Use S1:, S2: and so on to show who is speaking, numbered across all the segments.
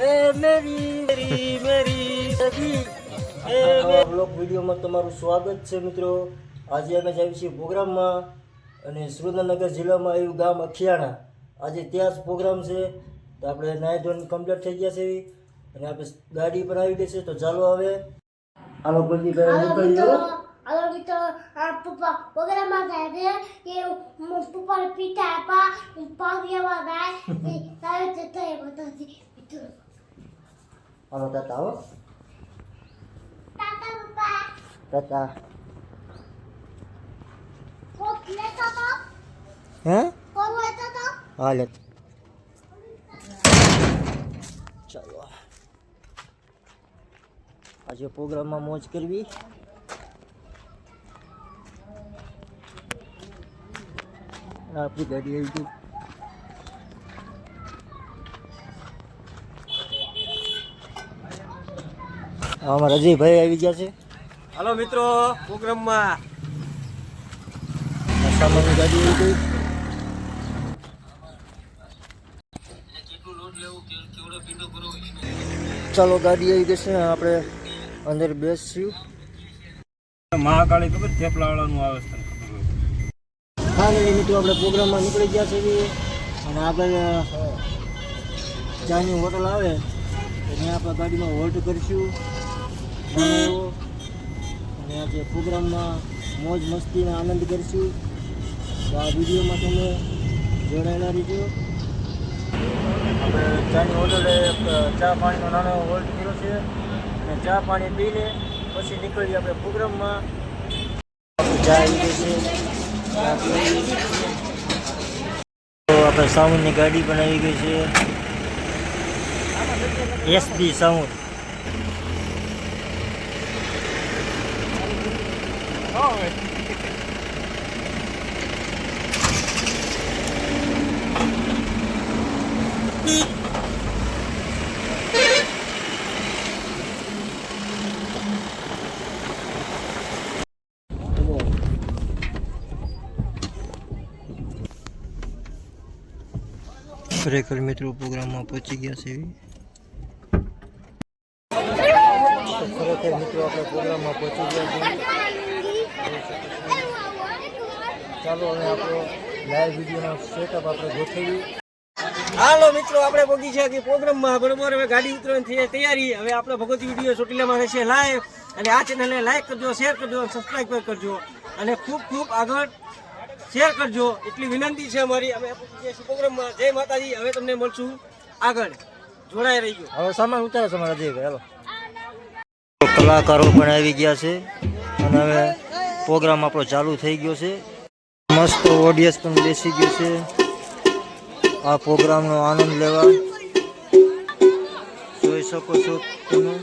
S1: એ મેરી મેરી મેરી સખી બ્લોગ વિડીયોમાં તમારું સ્વાગત છે મિત્રો. આજે અમે જઈએ છીએ પ્રોગ્રામમાં અને સુરેન્દ્રનગર જિલ્લામાં આવ્યું ગામ અખિયાણા. આજે ત્યાં જ પ્રોગ્રામ છે. તો આપણે નાઈ ધોરણ કમ્પ્લીટ થઈ ગયા છે અને આપણે ગાડી પર આવી ગઈ છે. તો ચાલો હવે. આનો કુલદીપભાઈ
S2: હાલો
S1: નીકળી
S2: મિત્રો.
S1: જાઓ
S2: હાલો મિત્રો. આ પપ્પા પ્રોગ્રામમાં થાય છે કે હું પપ્પાને પીઠા આપા પાવ લેવા જાય એ તારે તે થાય બધાથી. મિત્રો
S1: હાલો તાતા આવો
S2: તાતા પપ્પા
S1: તાતા
S2: કોક લેતો તો
S1: હે
S2: કોક લેતો તો
S1: હાલે ચાલો આજે પ્રોગ્રામમાં મોજ કરવી અને આપણી ગાડી આવી ગઈ અમારા અજયભાઈ આવી ગયા છે.
S3: હાલો મિત્રો પ્રોગ્રામમાં.
S1: સામાનની ગાડી આવી ગઈ ચાલો ગાડી આવી ગઈ છે આપણે અંદર બેસ્યું
S3: મહાકાળી ખબર થેપલાવાળાનું આવે છે
S1: ને મિત્રો આપણે પ્રોગ્રામમાં નીકળી ગયા છે અને આગળ ચાની હોટલ આવે ત્યાં આપણે ગાડીમાં હોલ્ટ કરીશું. એવો. અને આજે પ્રોગ્રામમાં મોજ મસ્તીનો આનંદ કરીશું. તો આ વિડીયોમાં તમે જોડાયેલા રહીજો. આપણે ચાની હોટલ એક ચા પાણીનો નાનો હોલ્ડ કર્યો છે. અને ચા પાણી પી લે પછી નીકળીએ આપણે પ્રોગ્રામમાં. ચા આવી ગઈ છે તો આપણે સાઉન્ડની ગાડી પણ આવી ગઈ છે. SB sound. ખરેખર મિત્રો પ્રોગ્રામમાં પહોંચી ગયા છે ખરેખર મિત્રો આપણે પ્રોગ્રામમાં પહોંચી ગયા છે ચાલો હવે આપણો લાઈવ વિડીયોનો સેટઅપ આપણે ગોઠવીએ.
S3: હાલો મિત્રો આપણે પહોંચી કે પ્રોગ્રામમાં. બરોબર હવે ગાડી ઉતરવાની થઈ તૈયારી. હવે આપણે ભગવતી વીડિયો ચોટીલામાં રહેશે લાઈવ અને આ ચેનલને લાઈક કરજો શેર કરજો અને સબસ્ક્રાઈબ કરજો. અને ખૂબ ખૂબ આગળ શેર કરજો. એટલી વિનંતી છે અમારી. અમે પ્રોગ્રામમાં. જય માતાજી. હવે તમને મળશું આગળ. જોડાઈ રહીજો.
S1: હવે સામાન ઉતારો તમારા મારા હેલો હાલો. કલાકારો પણ આવી ગયા છે. અને હવે પ્રોગ્રામ આપણો ચાલુ થઈ ગયો છે. મસ્ત ઓડિયન્સ પણ બેસી ગયું છે. આ પ્રોગ્રામનો આનંદ લેવા. જોઈ શકો છો તમે.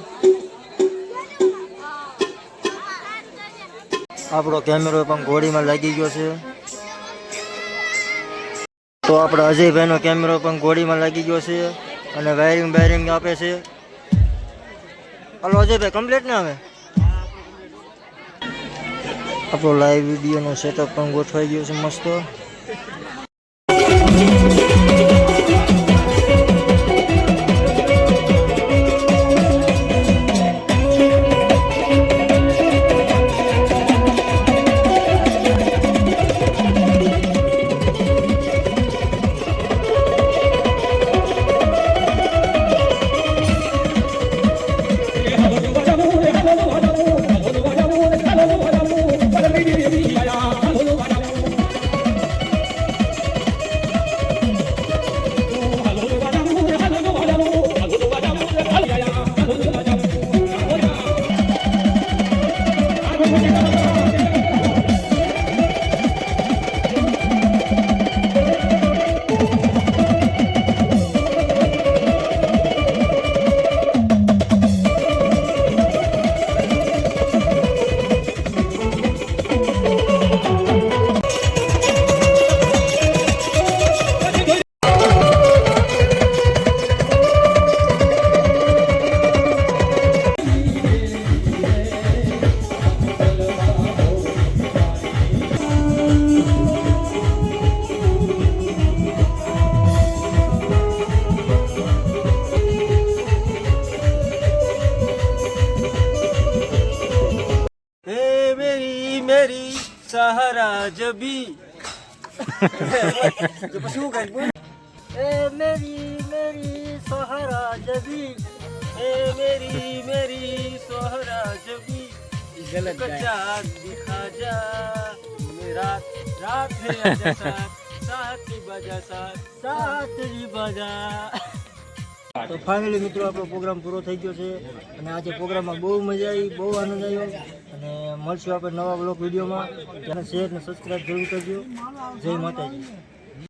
S1: આપણો કેમેરો પણ ઘોડીમાં લાગી ગયો છે. તો આપણા અજયભાઈનો કેમેરો પણ ઘોડીમાં લાગી ગયો છે અને વાયરિંગ વાયરિંગ આપે છે. હલો અજયભાઈ કમ્પ્લીટ ને હવે? આપણો લાઈવ વિડીયોનો સેટઅપ પણ ગોઠવાઈ ગયો છે મસ્ત.
S3: સહારા જબી તો પછી શું કરી બોલ એ મેરી મેરી સહારા જબી એ મેરી મેરી સહારા જબી
S1: ગલત
S3: कच्चा दिखा जा मेरा रात है आजा साथ साथ ही बजा साथ साथ ही बजा
S1: તો ફાઇનલી મિત્રો આપણો પ્રોગ્રામ પૂરો થઈ ગયો છે અને આજે પ્રોગ્રામમાં બહુ મજા આવી, બહુ આનંદ આવ્યો. અને મળશું આપણે નવા બ્લોગ વિડીયોમાં. તેને શેર અને સબસ્ક્રાઈબ જરૂર કરજો. જય માતાજી.